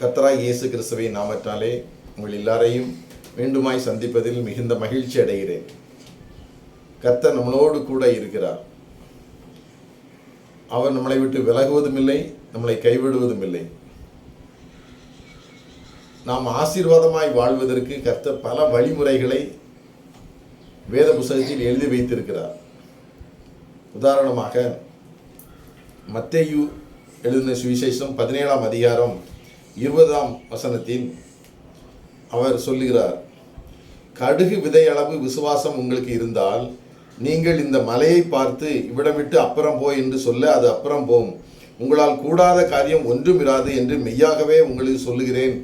கத்தராய் இயேசு கிறிஸ்துவை நாமற்றாலே உங்கள் எல்லாரையும் மீண்டுமாய் சந்திப்பதில் மிகுந்த மகிழ்ச்சி அடைகிறேன். கர்த்தர் நம்மளோடு கூட இருக்கிறார். அவர் நம்மளை விட்டு விலகுவதும் இல்லை நம்மளை கைவிடுவதும் இல்லை நாம் ஆசீர்வாதமாய் வாழ்வதற்கு கத்த பல வழிமுறைகளை வேத புஸ்தகத்தில் எழுதி வைத்திருக்கிறார். உதாரணமாக மத்தேயு எழுதின சுவிசேஷம் பதினேழாம் அதிகாரம் இருபதாம் வசனத்தில் அவர் சொல்லுகிறார் கடுகு விதை அளவு விசுவாசம் உங்களுக்கு இருந்தால் நீங்கள் இந்த மலையை பார்த்து இவ்விடமிட்டு அப்புறம் போய் என்று சொல்ல அது அப்புறம் போகும் உங்களால் கூடாத காரியம் ஒன்றும் இராது என்று மெய்யாகவே உங்களுக்கு சொல்லுகிறேன்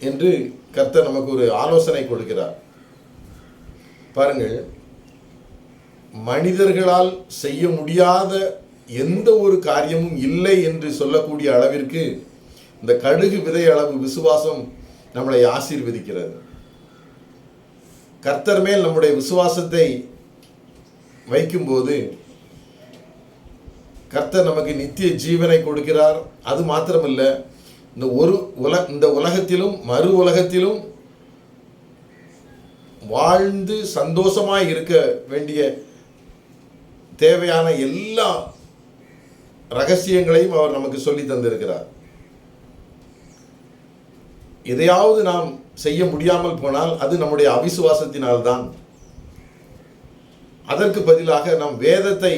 என்று கர்த்தர் நமக்கு ஒரு ஆலோசனை கொடுக்கிறார். பாருங்கள் மனிதர்களால் செய்ய முடியாத எந்த ஒரு காரியமும் இல்லை என்று சொல்லக்கூடிய அளவிற்கு இந்த கடுகு விதை அளவு விசுவாசம் நம்மளை ஆசீர்வதிக்கிறது. கர்த்தர் மேல் நம்முடைய விசுவாசத்தை வைக்கும்போது கர்த்தர் நமக்கு நித்திய ஜீவனை கொடுக்கிறார். அது மாத்திரமல்ல இந்த ஒரு உல இந்த உலகத்திலும் மறு உலகத்திலும் வாழ்ந்து சந்தோஷமாய் இருக்க வேண்டிய தேவையான எல்லா ரகசியங்களையும் அவர் நமக்கு சொல்லி தந்திருக்கிறார். எதையாவது நாம் செய்ய முடியாமல் போனால் அது நம்முடைய அவிசுவாசத்தினால்தான். அதற்கு பதிலாக நாம் வேதத்தை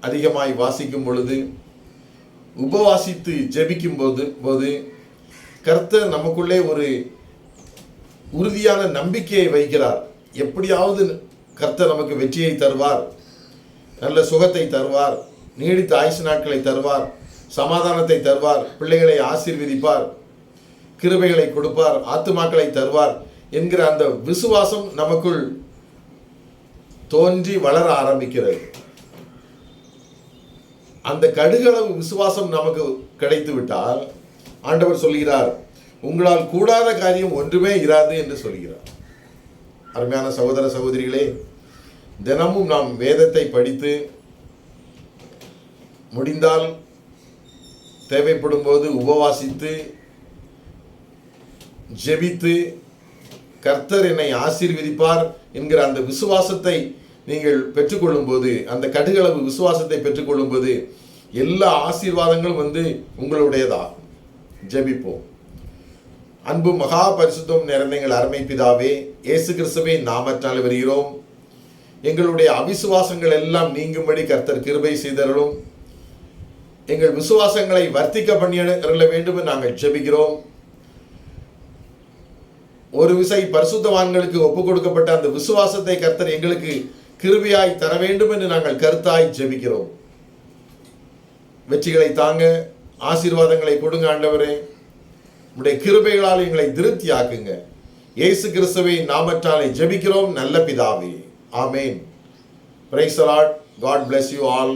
அதிகமாய் வாசிக்கும் பொழுது உபவாசித்து ஜெபிக்கும் போது போது கர்த்தர் நமக்குள்ளே ஒரு உறுதியான நம்பிக்கையை வைக்கிறார். எப்படியாவது கர்த்தர் நமக்கு வெற்றியை தருவார் நல்ல சுகத்தை தருவார் நீடித்த ஆயுசு நாட்களை தருவார் சமாதானத்தை தருவார் பிள்ளைகளை ஆசீர்வதிப்பார். கிருபைகளை கொடுப்பார் ஆத்துமாக்களை தருவார் என்கிற அந்த விசுவாசம் நமக்குள் தோன்றி வளர ஆரம்பிக்கிறது. அந்த கடுகளவு விசுவாசம் நமக்கு கிடைத்து விட்டால் ஆண்டவர் சொல்கிறார் உங்களால் கூடாத காரியம் ஒன்றுமே இராது என்று சொல்கிறார். அருமையான சகோதர சகோதரிகளே தினமும் நாம் வேதத்தை படித்து முடிந்தால் தேவைப்படும் போது உபவாசித்து ஜெபித்து கர்த்தர் என்னை ஆசீர்வதிப்பார் என்கிற அந்த விசுவாசத்தை நீங்கள் பெற்றுக்கொள்ளும் போது அந்த கடுகளவு விசுவாசத்தை பெற்றுக்கொள்ளும் போது எல்லா ஆசீர்வாதங்களும் வந்து உங்களுடையதாகும். ஜெபிப்போம். அன்பு மகா பரிசுத்தம் நிறைந்த எங்கள் அருமை பிதாவே இயேசு கிறிஸ்துவை நாமற்றால் வருகிறோம். எங்களுடைய அவிசுவாசங்கள் எல்லாம் நீங்கும்படி கர்த்தர் கிருபை செய்தருளும். எங்கள் விசுவாசங்களை வர்த்திக்க பண்ணி வேண்டும் நாங்கள் ஜெபிக்கிறோம். ஒரு விசை பரிசுத்தவான்களுக்கு ஒப்பு கொடுக்கப்பட்ட அந்த விசுவாசத்தை கர்த்தர் எங்களுக்கு கிருபியாய் தர வேண்டும் என்று நாங்கள் கருத்தாய் ஜெபிக்கிறோம். வெற்றிகளை தாங்க ஆசீர்வாதங்களை கொடுங்க ஆண்டவரே. உடைய கிருபைகளால் எங்களை திருப்தியாக்குங்க. இயேசு கிறிஸ்துவை நாமற்றாலே ஜெபிக்கிறோம். நல்ல பிதாவே. ஆமேன். Praise Lord God bless you all